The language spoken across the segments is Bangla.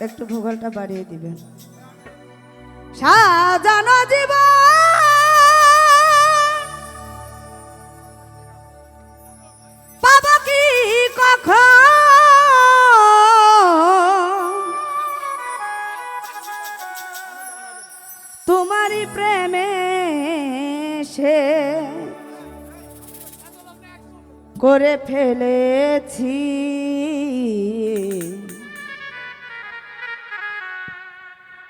একটু ভূগোলটা বাড়িয়ে দিবেন সাজানো পাবো কি কখন? তোমারই প্রেমে সে করে ফেলেছি।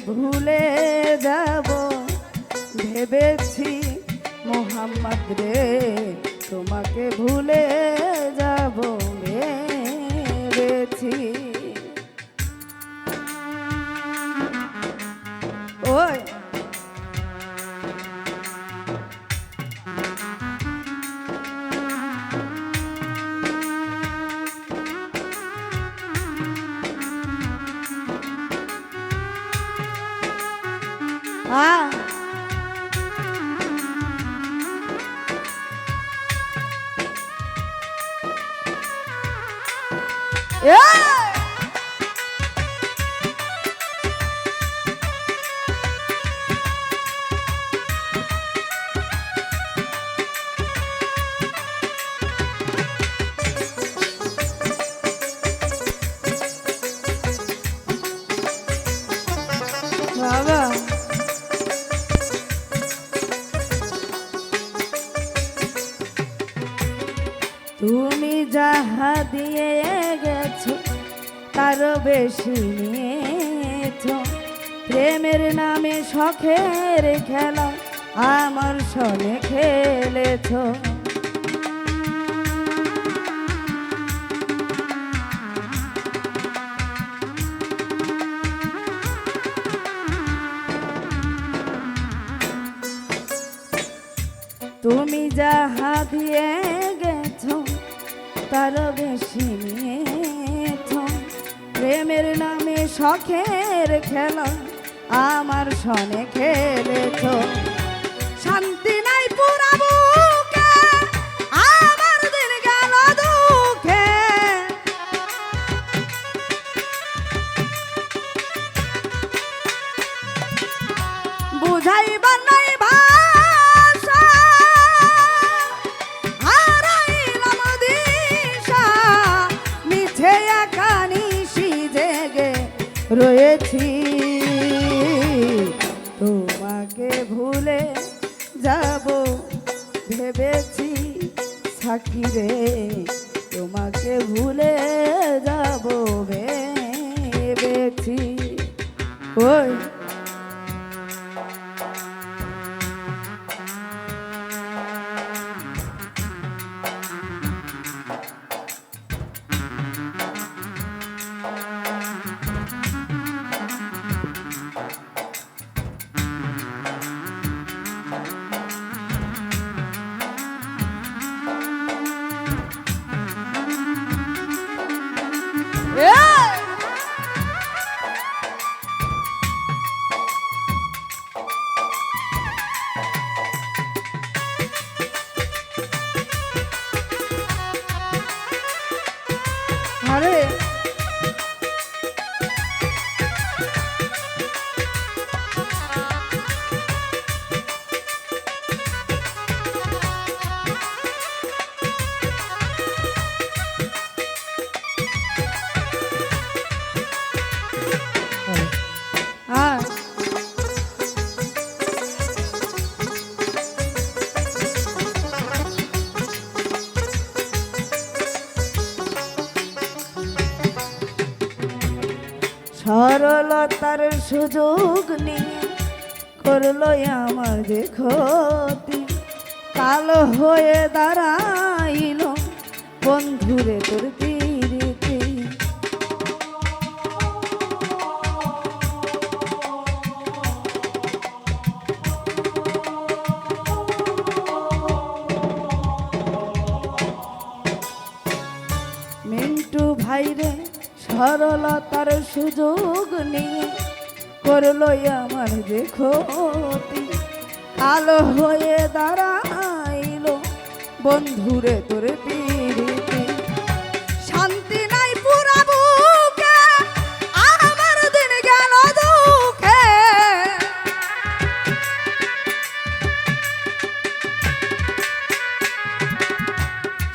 ভুলে যাব। ভেবেছি মোহাম্মদ রে তোমাকে ভুলে যাব। ভেবেছি Ah. Yeah! নিয়েছো। প্রেমের নামে শখের খেলা আমার সনে খেলেছ। তুমি যাহা দিয়ে গেছ তার বেশি নিয়েছো। প্রেমের নামে শখের খেলা আমার সনে খেলেছো। শান্তি নাই পুরা বুকে আমার বুঝাইবার ভেবেছি থাকি রে তোমাকে ভুলে যাব ভেবেছি। ওই সরলতার সুযোগ নিয়ে করল আমার যে ক্ষতি। কালো হয়ে দাঁড়াইল বন্ধুরে তোর মিন্টু ভাইরে সরলতার সুযোগ নিয়ে করল আমার দেখো আলো হয়ে দাঁড়াইলো বন্ধুরে তোর পিড়িতে। শান্তি নাই পুরা বুকে আমার দিন গেল দুঃখে।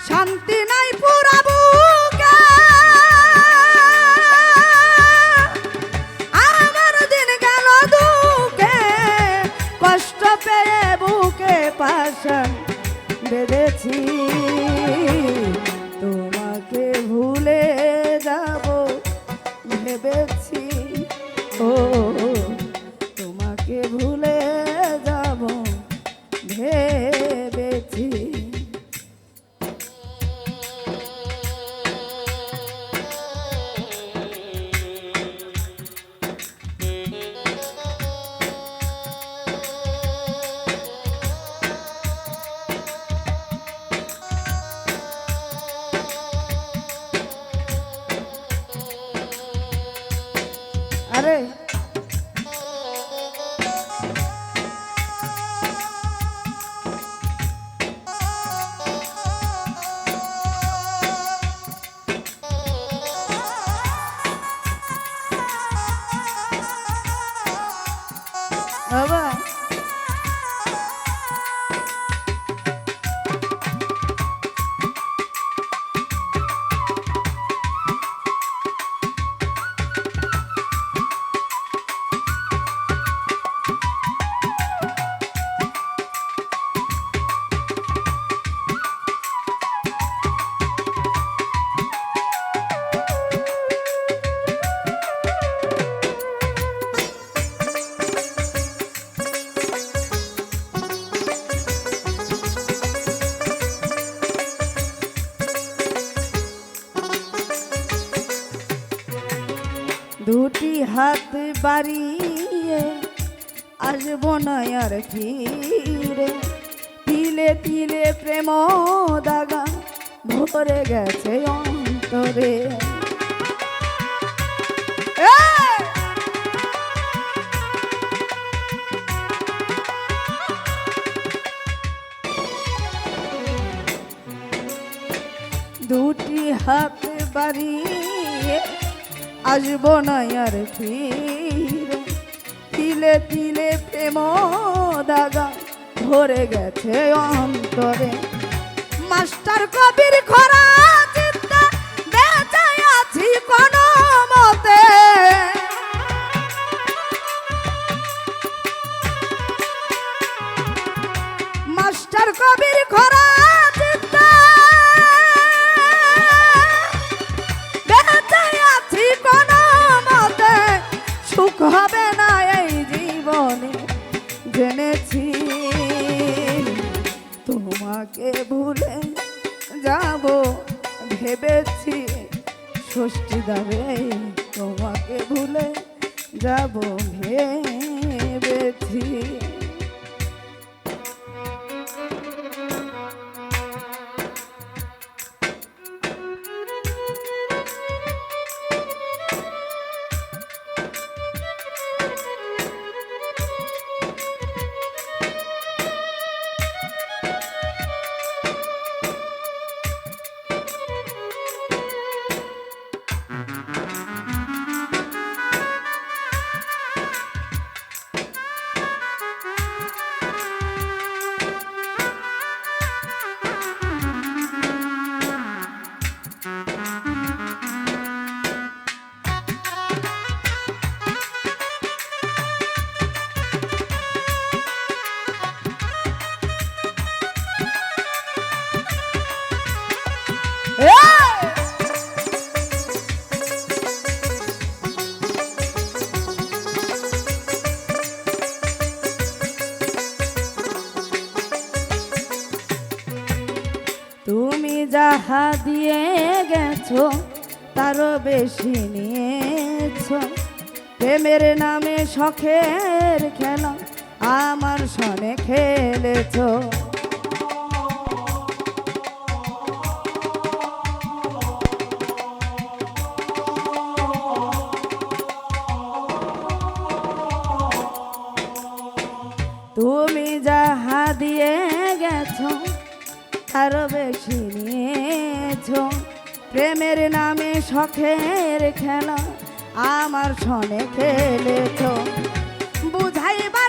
শান্তি আরে বাবা। বাড়িয়ে আসব না আর ফিরে। তিলে তিলে প্রেম দাগা ভরে গেছে অন্তরে। দুটি হাত বাড়িয়ে আসব না আর ফিরে। তিলে তিলে প্রেম দাগা ভরে গেছে অন্তরে। মাস্টার কবির খরা আছি মতে। মাস্টার কবির খরা ষষ্ঠী দাবে তোমাকে ভুলে যাব ভেবেছি। গেছো, তারও বেশি নিয়েছো। প্রেমের নামে শখের খেলা আমার সনে খেলেছো। তুমি যাহা দিয়ে গেছো আর বেশি নিয়েছ। প্রেমের নামে শখের খেলা আমার সনে খেলেছ। বুঝাইবা